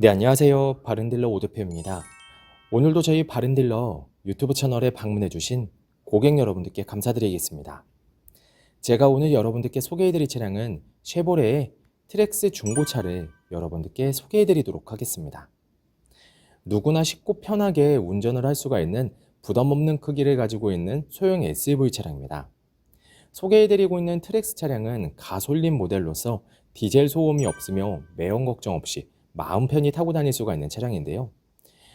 네, 안녕하세요. 바른딜러 오드표입니다. 오늘도 저희 바른딜러 유튜브 채널에 방문해 주신 고객 여러분들께 감사드리겠습니다. 제가 오늘 여러분들께 소개해 드릴 차량은 쉐보레의 트렉스 중고차를 여러분들께 소개해 드리도록 하겠습니다. 누구나 쉽고 편하게 운전을 할 수가 있는 부담 없는 크기를 가지고 있는 소형 SUV 차량입니다. 소개해드리고 있는 트렉스 차량은 가솔린 모델로서 디젤 소음이 없으며 매연 걱정 없이 마음 편히 타고 다닐 수가 있는 차량인데요.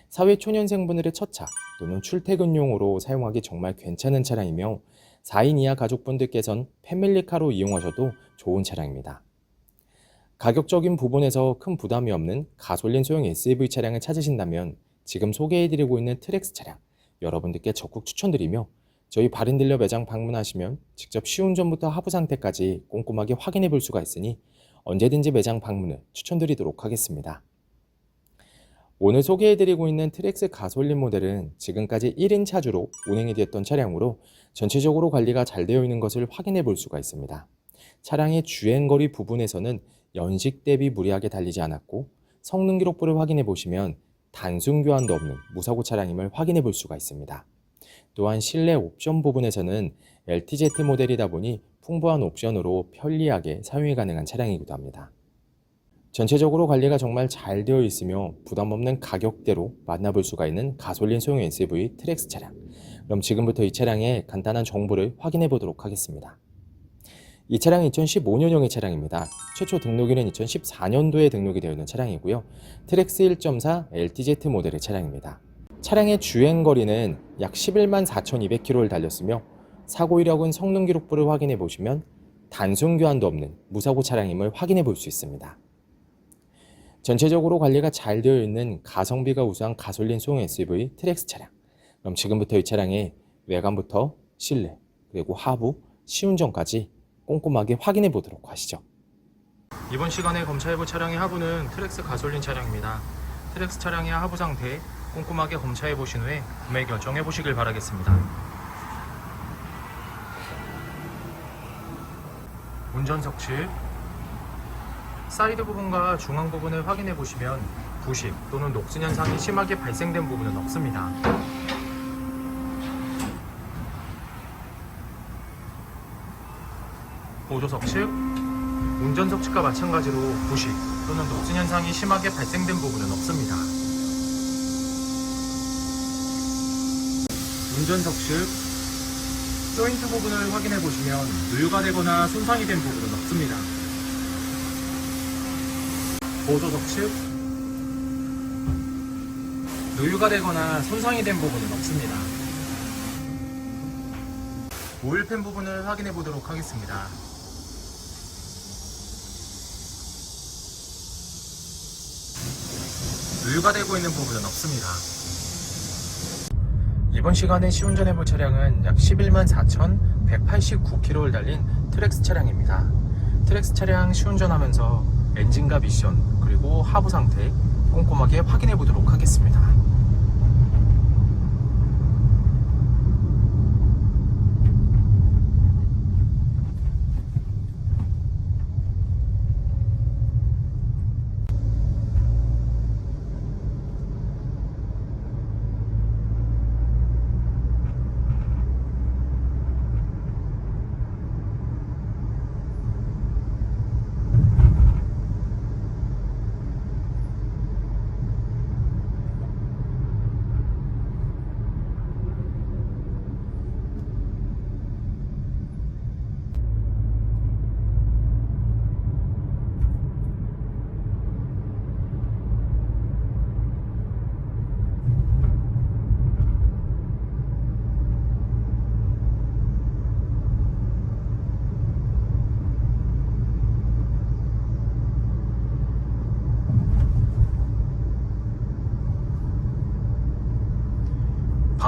사회 초년생분들의 첫차 또는 출퇴근용으로 사용하기 정말 괜찮은 차량이며 4인 이하 가족분들께선 패밀리카로 이용하셔도 좋은 차량입니다. 가격적인 부분에서 큰 부담이 없는 가솔린 소형 SUV 차량을 찾으신다면 지금 소개해드리고 있는 트렉스 차량 여러분들께 적극 추천드리며 저희 바른딜러 매장 방문하시면 직접 시운전부터 하부 상태까지 꼼꼼하게 확인해 볼 수가 있으니 언제든지 매장 방문을 추천드리도록 하겠습니다. 오늘 소개해드리고 있는 트렉스 가솔린 모델은 지금까지 1인 차주로 운행이 되었던 차량으로 전체적으로 관리가 잘 되어 있는 것을 확인해 볼 수가 있습니다. 차량의 주행거리 부분에서는 연식 대비 무리하게 달리지 않았고 성능 기록부를 확인해 보시면 단순 교환도 없는 무사고 차량임을 확인해 볼 수가 있습니다. 또한 실내 옵션 부분에서는 LTZ 모델이다 보니 풍부한 옵션으로 편리하게 사용이 가능한 차량이기도 합니다. 전체적으로 관리가 정말 잘 되어 있으며 부담 없는 가격대로 만나볼 수가 있는 가솔린 소형 SUV 트렉스 차량. 그럼 지금부터 이 차량의 간단한 정보를 확인해 보도록 하겠습니다. 이 차량은 2015년형의 차량입니다. 최초 등록일은 2014년도에 등록이 되어 있는 차량이고요. 트렉스 1.4 LTZ 모델의 차량입니다. 차량의 주행 거리는 약 11만 4,200km를 달렸으며 사고 이력은 성능 기록부를 확인해 보시면 단순 교환도 없는 무사고 차량임을 확인해 볼 수 있습니다. 전체적으로 관리가 잘 되어 있는 가성비가 우수한 가솔린 소형 SUV 트렉스 차량. 그럼 지금부터 이 차량의 외관부터 실내 그리고 하부 시운전까지 꼼꼼하게 확인해 보도록 하시죠. 이번 시간에 검차해볼 차량의 하부는 트렉스 가솔린 차량입니다. 트렉스 차량의 하부 상태 꼼꼼하게 검차해 보신 후에 구매 결정해 보시길 바라겠습니다. 운전석 측 사이드 부분과 중앙 부분을 확인해 보시면 부식 또는 녹슨 현상이 심하게 발생된 부분은 없습니다. 보조석 측 운전석 측과 마찬가지로 부식 또는 녹슨 현상이 심하게 발생된 부분은 없습니다. 운전석 측 조인트 부분을 확인해 보시면 누유가 되거나 손상이 된 부분은 없습니다. 보조석 측 누유가 되거나 손상이 된 부분은 없습니다. 오일팬 부분을 확인해 보도록 하겠습니다. 누유가 되고 있는 부분은 없습니다. 이번 시간에 시운전 해볼 차량은 약 11만 4,189km를 달린 트렉스 차량입니다. 트렉스 차량 시운전하면서 엔진과 미션 그리고 하부 상태 꼼꼼하게 확인해 보도록 하겠습니다.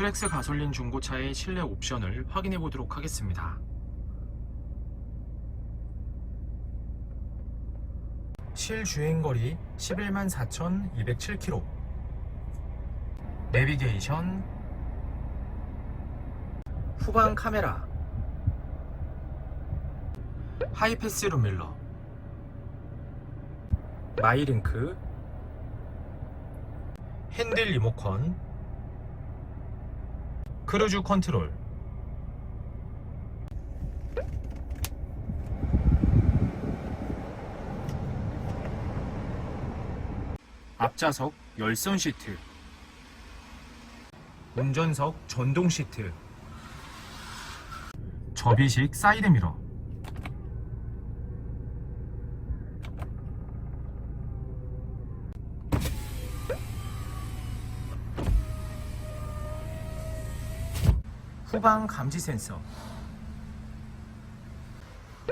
트렉스 가솔린 중고차의 실내 옵션을 확인해 보도록 하겠습니다. 실주행거리 11만 4,207km 내비게이션. 후방 카메라. 하이패스 룸밀러. 마이링크. 핸들 리모컨 크루즈 컨트롤. 앞좌석 열선 시트. 운전석 전동 시트. 접이식 사이드 미러 후방 감지 센서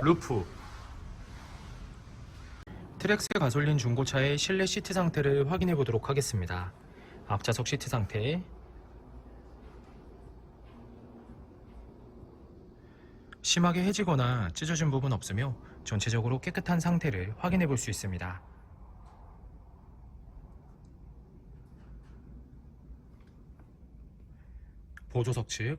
루프 트렉스 가솔린 중고차의 실내 시트 상태를 확인해 보도록 하겠습니다. 앞좌석 시트 상태 심하게 해지거나 찢어진 부분 없으며 전체적으로 깨끗한 상태를 확인해 볼 수 있습니다. 보조석 측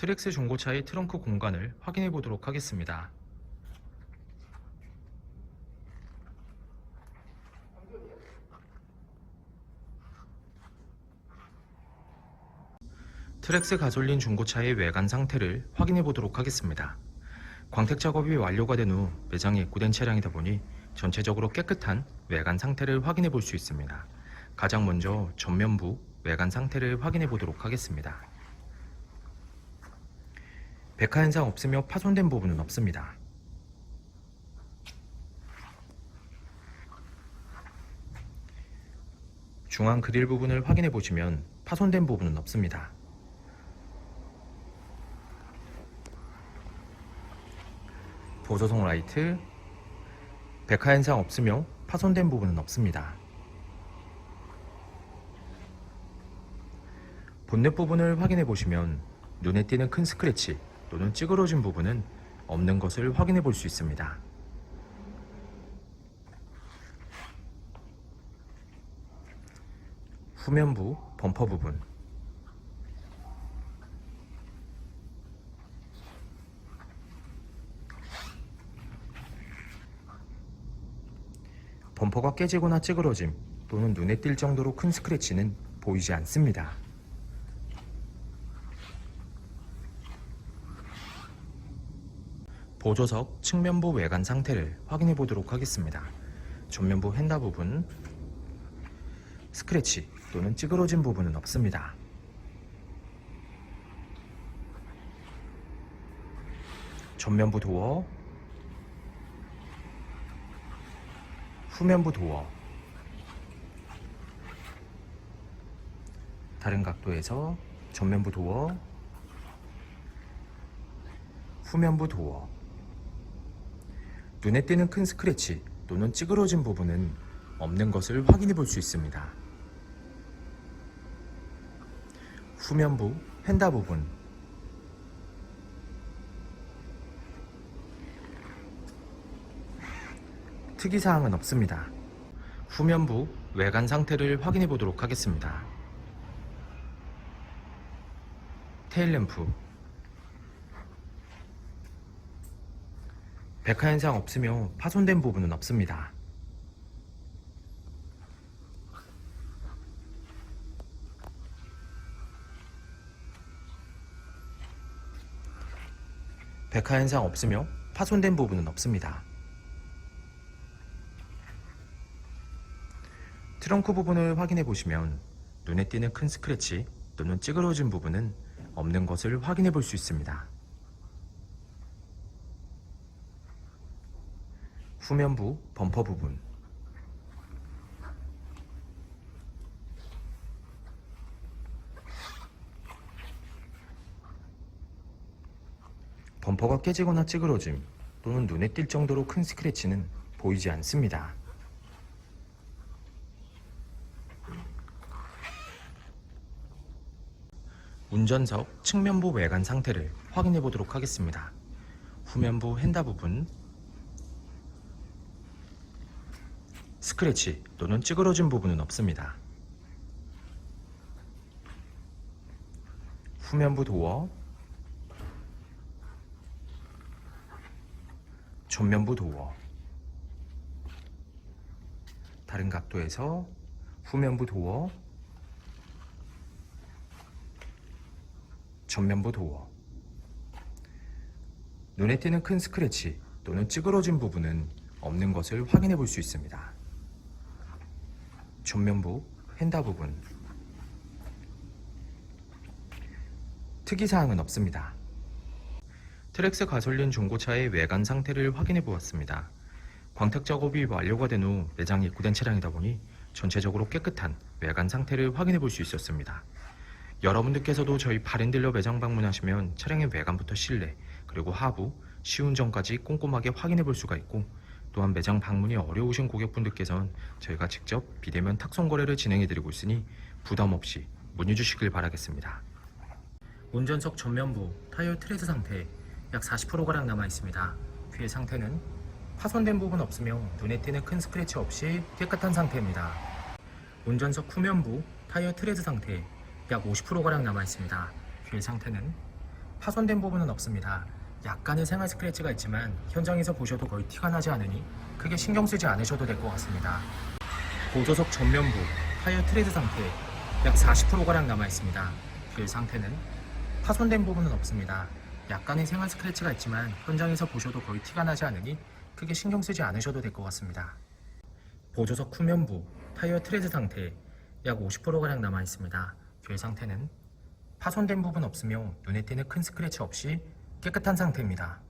트렉스 중고차의 트렁크 공간을 확인해 보도록 하겠습니다. 트렉스 가솔린 중고차의 외관 상태를 확인해 보도록 하겠습니다. 광택 작업이 완료가 된 후 매장에 입고된 차량이다 보니 전체적으로 깨끗한 외관 상태를 확인해 볼 수 있습니다. 가장 먼저 전면부 외관 상태를 확인해 보도록 하겠습니다. 백화 현상 없으며 파손된 부분은 없습니다. 중앙 그릴 부분을 확인해 보시면 파손된 부분은 없습니다. 보조석 라이트 백화 현상 없으며 파손된 부분은 없습니다. 본넷 부분을 확인해 보시면 눈에 띄는 큰 스크래치 또는 찌그러진 부분은 없는 것을 확인해 볼 수 있습니다. 후면부 범퍼 부분 범퍼가 깨지거나 찌그러짐 또는 눈에 띌 정도로 큰 스크래치는 보이지 않습니다. 보조석 측면부 외관 상태를 확인해 보도록 하겠습니다. 전면부 휀다 부분 스크래치 또는 찌그러진 부분은 없습니다. 전면부 도어 후면부 도어 다른 각도에서 전면부 도어 후면부 도어 눈에 띄는 큰 스크래치 또는 찌그러진 부분은 없는 것을 확인해 볼 수 있습니다. 후면부 휀다 부분 특이사항은 없습니다. 후면부 외관 상태를 확인해 보도록 하겠습니다. 테일램프 백화 현상 없으며 파손된 부분은 없습니다. 백화 현상 없으며 파손된 부분은 없습니다. 트렁크 부분을 확인해 보시면 눈에 띄는 큰 스크래치 또는 찌그러진 부분은 없는 것을 확인해 볼 수 있습니다. 후면부 범퍼 부분 범퍼가 깨지거나 찌그러짐 또는 눈에 띌 정도로 큰 스크래치는 보이지 않습니다. 운전석 측면부 외관 상태를 확인해 보도록 하겠습니다. 후면부 핸다 부분 스크래치 또는 찌그러진 부분은 없습니다. 후면부 도어 전면부 도어 다른 각도에서 후면부 도어 전면부 도어 눈에 띄는 큰 스크래치 또는 찌그러진 부분은 없는 것을 확인해 볼 수 있습니다. 전면부 휀다 부분 특이사항은 없습니다. 트렉스 가솔린 중고차의 외관 상태를 확인해 보았습니다. 광택 작업이 완료가 된후 매장에 입고된 차량이다 보니 전체적으로 깨끗한 외관 상태를 확인해 볼 수 있었습니다. 여러분들께서도 저희 바렌딜러 매장 방문하시면 차량의 외관부터 실내 그리고 하부, 시운전까지 꼼꼼하게 확인해 볼 수가 있고 또한 매장 방문이 어려우신 고객분들께선 저희가 직접 비대면 탁송 거래를 진행해 드리고 있으니 부담 없이 문의 주시길 바라겠습니다. 운전석 전면부 타이어 트레드 상태 약 40%가량 남아 있습니다. 휠 상태는 파손된 부분 없으며 눈에 띄는 큰 스크래치 없이 깨끗한 상태입니다. 운전석 후면부 타이어 트레드 상태 약 50%가량 남아 있습니다. 휠 상태는 파손된 부분은 없습니다. 약간의 생활 스크래치가 있지만 현장에서 보셔도 거의 티가 나지 않으니 크게 신경 쓰지 않으셔도 될 것 같습니다. 보조석 전면부 타이어 트레드 상태 약 40%가량 남아 있습니다. 휠 상태는 파손된 부분은 없습니다. 약간의 생활 스크래치가 있지만 현장에서 보셔도 거의 티가 나지 않으니 크게 신경 쓰지 않으셔도 될 것 같습니다. 보조석 후면부 타이어 트레드 상태 약 50%가량 남아 있습니다. 휠 상태는 파손된 부분 없으며 눈에 띄는 큰 스크래치 없이 깨끗한 상태입니다.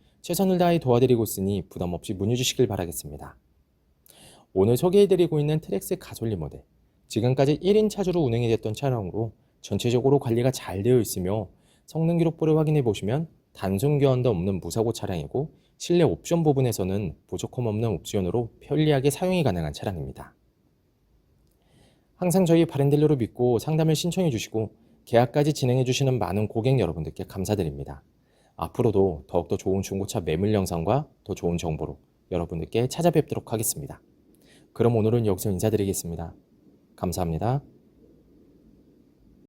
최선을 다해 도와드리고 있으니 부담 없이 문의 주시길 바라겠습니다. 오늘 소개해드리고 있는 트렉스 가솔린 모델. 지금까지 1인 차주로 운행이 됐던 차량으로 전체적으로 관리가 잘 되어 있으며 성능 기록부를 확인해 보시면 단순 교환도 없는 무사고 차량이고 실내 옵션 부분에서는 부족함 없는 옵션으로 편리하게 사용이 가능한 차량입니다. 항상 저희 바렌딜러로 믿고 상담을 신청해 주시고 계약까지 진행해 주시는 많은 고객 여러분들께 감사드립니다. 앞으로도 더욱더 좋은 중고차 매물 영상과 더 좋은 정보로 여러분들께 찾아뵙도록 하겠습니다. 그럼 오늘은 여기서 인사드리겠습니다. 감사합니다.